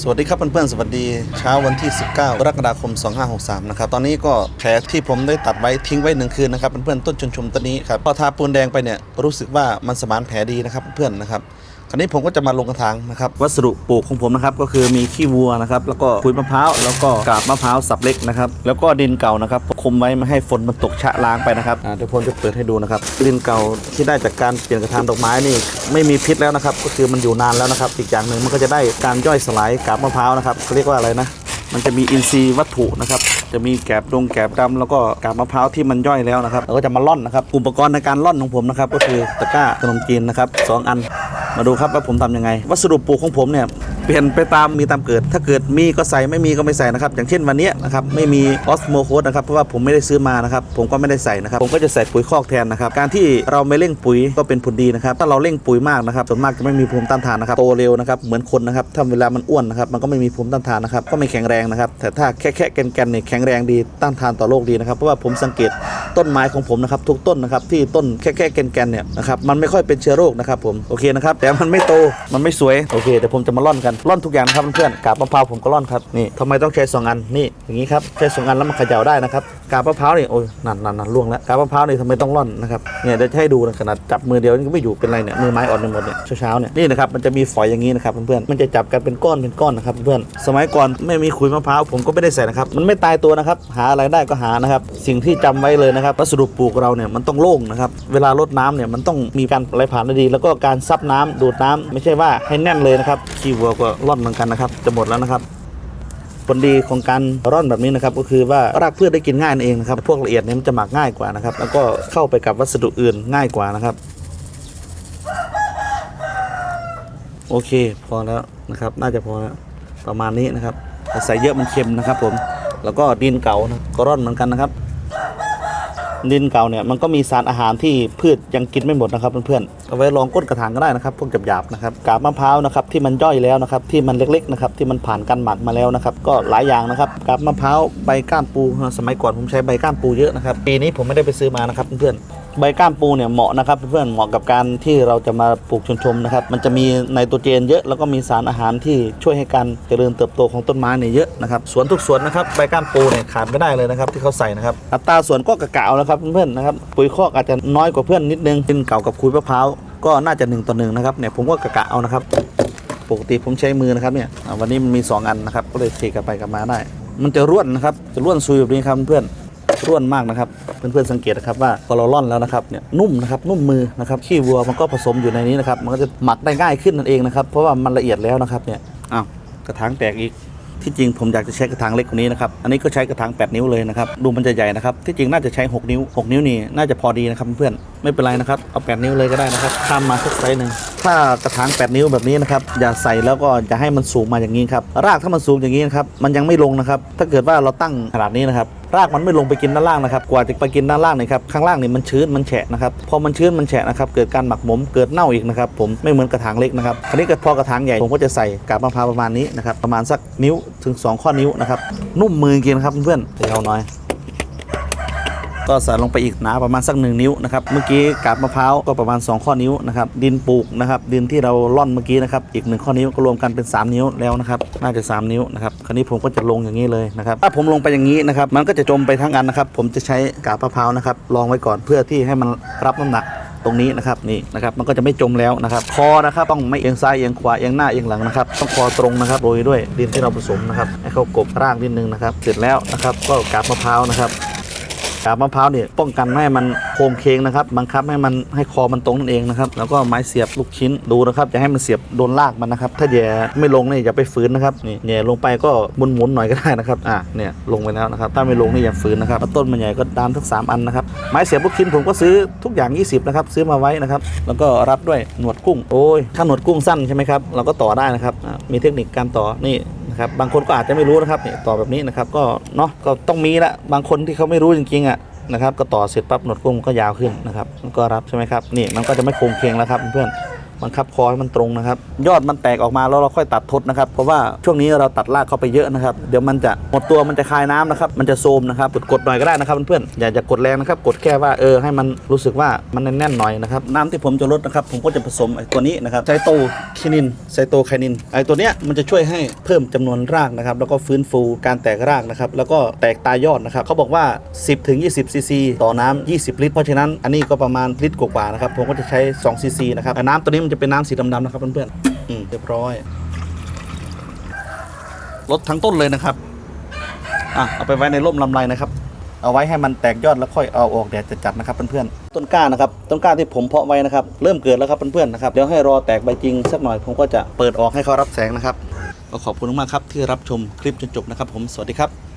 สวัสดีครับเพื่อนๆสวัสดีเช้าวันที่ 19กรกฎาคม 2563 นะครับ ตอนนี้ก็แผลที่ผมได้ตัดไว้ทิ้งไว้หนึ่งคืนนะครับเพื่อนๆต้นชนชมต้นนี้ครับพอทาปูนแดงไปเนี่ยรู้สึกว่ามันสมานแผลดีนะครับเพื่อนๆนะครับ คราวนี้ผมก็จะมาลงกระถางนะครับ วัสดุปลูกของผมนะครับก็คือมีขี้วัวนะครับ แล้วก็ขุยมะพร้าวแล้วก็กาบมะพร้าวสับเล็กนะครับ แล้วก็ดินเก่านะครับคุมไว้ไม่ให้ฝนมันตกชะล้างไปนะครับอ่าเดี๋ยวผมจะเปิดให้ดูนะครับดินเก่าที่ได้จากการเปลี่ยนกระถางดอกไม้นี่ไม่มีพิษแล้วนะครับ ก็คือมันอยู่นานแล้วนะครับ อีกอย่างหนึ่งมันก็จะได้การย่อยสลายกาบมะพร้าวนะครับเขาเรียกว่าอะไรนะมันจะมีอินทรีย์วัตถุนะครับ จะมีแกบดงแกบดำแล้วก็กาบมะพร้าวที่มันย่อยแล้วนะครับเราก็จะมาล่อนนะครับ อุปกรณ์ในการล่อนของผมนะครับ ก็คือตะกร้าขนมจีนนะครับสองอัน มาดูครับว่าผมทำยังไง วัสดุปลูกของผมเนี่ย เปลี่ยนไปตามมีตามเกิด ถ้าเกิดมีก็ใส่ไม่มีก็ไม่ใส่นะครับ อย่างเช่นวันนี้นะครับไม่มีออสโมโคสนะครับเพราะว่าผมไม่ได้ซื้อมานะครับผมก็ไม่ได้ใส่นะครับผมก็จะใส่ปุ๋ยคอกแทนนะครับการที่เราไม่เร่งปุ๋ยก็เป็นผลดีนะครับถ้าเราเร่งปุ๋ยมากนะครับส่วนมากจะไม่มีภูมิต้านทานนะครับโตเร็วนะครับเหมือนคนนะครับถ้าเวลามันอ้วนนะครับมันก็ไม่มีภูมิต้านทานนะครับก็ไม่แข็งแรงนะครับแต่ถ้าแค่แค่แกนแกนเนี่ยแข็งแรงดีต้านทานต่อโรคดีนะครับเพราะว่าผมสังเกตต้นไม้ของผมนะครับทุกต้นนะครับที่ต้นแค่แค่แกนแกนเนี่ยนะครับมันไม่ค่อยเป็นเชื้อโรคนะครับผมโอเคนะครับแต่มันไม่โตมันไม่สวยโอเคเดี๋ยวผมจะมาล่อนกันล่อนทุกอย่างนะครับเพื่อนๆกาบมะพร้าวผมก็ล่อนครับนี่ทำไมต้องใช้สองอันนี่อย่างนี้ครับใช้สองอันแล้วมันเขย่าได้นะครับกาบมะพร้าวนี่โอ้ยนั่นนั่นนั่นล่วงแล้วกาบมะพร้าวนี่ทำไมต้องล่อนนะครับเนี่ยเดี๋ยวจะให้ดูนะขนาดจับมือเดียวนี่ก็ไม่อยู่เป็นไรเนี่ยมือไม้อ่อนไปหมดเนี่ยเช้าๆเนี่ยนี่นะครับมันจะมีฝอยอย่างนี้นะครับเพื่อนๆมันจะจับกันเป็นก้อนเป็นก้อนนะครับเพื่อนสมัยก่อนไม่มีขุยมะพร้าวผมก็ไม่ได้ใส่นะครับมันไม่ตายตัวนะครับหาอะไรได้ก็หานะครับสิ่งที่จำไว้เลยนะครับวัสดุปลูกเราเนี่ยมันต้องโล่งนะครับเวลารดน้ำเนี่ยมันต้องมีการไหลผ่านได้ดี แล้วก็การซับน้ำดูดน้ำไม่ใช่ว่าให้แน่นเลยนะครับขี้วัวก็ร่อนเหมือนกันนะครับ จะหมดแล้วนะครับผลดีของการร่อนแบบนี้นะครับ ก็คือว่ารากพืชได้กินง่ายนั่นเองนะครับ พวกละเอียดเนี่ยมันจะหมักง่ายกว่านะครับ แล้วก็เข้าไปกับวัสดุอื่นง่ายกว่านะครับ โอเค พอแล้วนะครับ น่าจะพอแล้วประมาณนี้นะครับแต่ใส่เยอะมันเค็มนะครับ ผม แล้วก็ดินเก่านะก็ร่อนเหมือนกันนะครับ ดินเก่าเนี่ยมันก็มีสารอาหารที่พืชยังกินไม่หมดนะครับเพื่อนๆเอาไว้ลองก้นกระถางก็ได้นะครับพวกหยาบๆนะครับกาบมะพร้าวนะครับที่มันย่อยแล้วนะครับที่มันเล็กๆนะครับที่มันผ่านการหมักมาแล้วนะครับก็หลายอย่างนะครับกาบมะพร้าวใบก้านปู สมัยก่อนผมใช้ใบก้านปูเยอะนะครับปีนี้ผมไม่ได้ไปซื้อมานะครับเพื่อนใบก้านปูเนี่ยเหมาะนะครับเพื่อนเหมาะกับการที่เราจะมาปลูกชนชมนะครับมันจะมีไนโตรเจนเยอะแล้วก็มีสารอาหารที่ช่วยให้การเจริญเติบโตของต้นไม้เนี่ยเยอะนะครับสวนทุกสวนนะครับใบก้านปูเนี่ยขาดไม่ได้เลยนะครับที่เขาใส่นะครับอัตราส่วนก็กะกะเอาแล้วครับเพื่อนๆนะครับปุ๋ยคอกอาจจะน้อยกว่าเพื่อนนิดนึงเป็นเก่ากับคุยมะพร้าว ก็น่าจะหนึ่งต่อหนึ่งนะครับเนี่ยผมก็กะกะเอานะครับ ปกติผมใช้มือนะครับเนี่ยวันนี้มันมี 2 อันนะครับ ก็เลยเทกลับไปกลับมาได้ มันจะร่วนนะครับจะร่วนซุยแบบนี้ครับเพื่อนร่วนมากนะครับเพื่อนๆสังเกตนะครับว่าพอเราล่อนแล้วนะครับเนี่ยนุ่มนะครับนุ่มมือนะครับขี้วัวมันก็ผสมอยู่ในนี้นะครับมันก็จะหมักได้ง่ายขึ้นนั่นเองนะครับเพราะว่ามันละเอียดแล้วนะครับเนี่ยอ้าวกระถางแตกอีก ที่จริงผมอยากจะใช้กระถางเล็กกว่านี้นะครับ อันนี้ก็ใช้กระถาง 8 นิ้วเลยนะครับ ดูมันจะใหญ่นะครับ ที่จริงน่าจะใช้ 6 นิ้ว 6 นิ้วนี่น่าจะพอดีนะครับเพื่อนๆ ไม่เป็นไรนะครับ เอา 8 นิ้วเลยก็ได้นะครับข้ามมาสักไซส์หนึ่ง ถ้ากระถาง 8 นิ้วแบบนี้นะครับ อย่าใส่แล้วก็อย่าให้มันสูงมาอย่างนี้ครับ รากถ้ามันสูงอย่างนี้นะครับ มันยังไม่ลงนะครับ ถ้าเกิดว่าเราตั้งขนาดนี้นะครับ รากมันไม่ลงไปกินด้านล่างนะครับ กว่าจะไปกินด้านล่างเนี่ยครับข้างล่างนี่มันชื้นมันแฉะนะครับพอมันชื้นมันแฉะนะครับเกิดการหมักหมมเกิดเน่าอีกนะครับผมไม่เหมือนกระถางเล็กนะครับคราวนี้ก็พอกระถางใหญ่ผมก็จะใส่กาบมะพร้าวประมาณนี้นะครับประมาณสักนิ้วถึง 2 ข้อนิ้วนะครับนุ่มมือกินนะครับเพื่อนๆเดี๋ยวเอาหน่อย ก็ใส่ลงไปอีกหนาประมาณสักหนึ่งนิ้วนะครับเมื่อกี้กาบมะพร้าวก็ประมาณ 2 ข้อนิ้วนะครับดินปลูกนะครับดินที่เราล่อนเมื่อกี้นะครับอีกหนึ่งข้อนิ้วก็รวมกันเป็น 3 นิ้วแล้วนะครับน่าจะ 3 นิ้วนะครับคราวนี้ผมก็จะลงอย่างนี้เลยนะครับถ้าผมลงไปอย่างนี้นะครับมันก็จะจมไปทั้งอันนะครับผมจะใช้กาบมะพร้าวนะครับรองไว้ก่อนเพื่อที่ให้มันรับน้ำหนักตรงนี้นะครับนี่นะครับมันก็จะไม่จมแล้วนะครับคอนะครับต้องไม่เอียงซ้ายเอียงขวาเอียงหน้าเอียงหลังนะครับต้องคอตรงนะครับโรยด้วยดินที่เราผสมนะครับให้เขากบรากนิดนึงนะครับเสร็จแล้วนะครับก็กาบมะพร้าวนะครับ กาบมะพร้าวเนี่ยป้องกันไม่ให้มันโค้งเคงนะครับบังคับให้มันให้คอมันตรงนั่นเองนะครับแล้วก็ไม้เสียบลูกชิ้นดูนะครับจะให้มันเสียบโดนรากมันนะครับ ถ้าแย่ไม่ลงเนี่ยอย่าไปฝืนนะครับนี่แย่ลงไปก็หมุนหมุนหน่อยก็ได้นะครับอะเนี่ยลงไปแล้วนะครับถ้าไม่ลงนี่อย่าฝืนนะครับต้นมันใหญ่ก็ดามทั้งสามอันนะครับไม้เสียบลูกชิ้นผมก็ซื้อทุกอย่าง 20นะครับซื้อมาไว้นะครับแล้วก็รัดด้วยหนวดกุ้งโอ้ยถ้าหนวดกุ้งสั้นใช่ไหมครับเราก็ต่อได้นะครับมีเทคนิคการต่อนี่ นะครับบางคนก็อาจจะไม่รู้นะครับนี่ต่อแบบนี้นะครับก็เนาะก็ต้องมีละบางคนที่เขาไม่รู้จริงๆอะนะครับก็ต่อเสร็จปั๊บหนวดกุ้งก็ยาวขึ้นนะครับมันก็รับใช่ไหมครับนี่มันก็จะไม่โค้งเคียงแล้วครับเพื่อน บังคับคอให้มันตรงนะครับ ยอดมันแตกออกมาแล้วเราค่อยตัดทดนะครับ เพราะว่าช่วงนี้เราตัดรากเข้าไปเยอะนะครับ เดี๋ยวมันจะหมดตัวมันจะคายน้ำนะครับ มันจะโซมนะครับ กดกดหน่อยก็ได้นะครับเพื่อนๆ อย่าจะกดแรงนะครับ กดแค่ว่าเออให้มันรู้สึกว่ามันแน่นๆหน่อยนะครับ น้ำที่ผมจะลดนะครับผมก็จะผสมไอ้ตัวนี้นะครับไซโตไคนินไซโตไคนิน ไอ้ตัวเนี้ยมันจะช่วยให้เพิ่มจำนวนรากนะครับ แล้วก็ฟื้นฟูการแตกรากนะครับ แล้วก็แตกตายอดนะครับ เขาบอกว่า 10ถึง20ซีซีต่อน้ำ20 ลิตร เพราะฉะนั้นอันนี้ก็ประมาณลิตรกว่าๆนะครับ ผมก็จะใช้2ซีซีนะครับ น้ำตัวนี้มันจะเป็นน้ำสีดำๆนะครับเพื่อนๆอืมเรียบร้อยลดทั้งต้นเลยนะครับอะเอาไปไว้ในร่มลำไรนะครับ เอาไว้ให้มันแตกยอดแล้วค่อยเอาออกแดดจัดๆนะครับเพื่อนๆต้นกล้านะครับต้นกล้าที่ผมเพาะไว้นะครับเริ่มเกิดแล้วครับเพื่อนๆนะครับเดี๋ยวให้รอแตกใบจริงสักหน่อย ผมก็จะเปิดออกให้เขารับแสงนะครับก็ขอบคุณมากครับที่รับชมคลิปจนจบนะครับ ผมสวัสดีครับ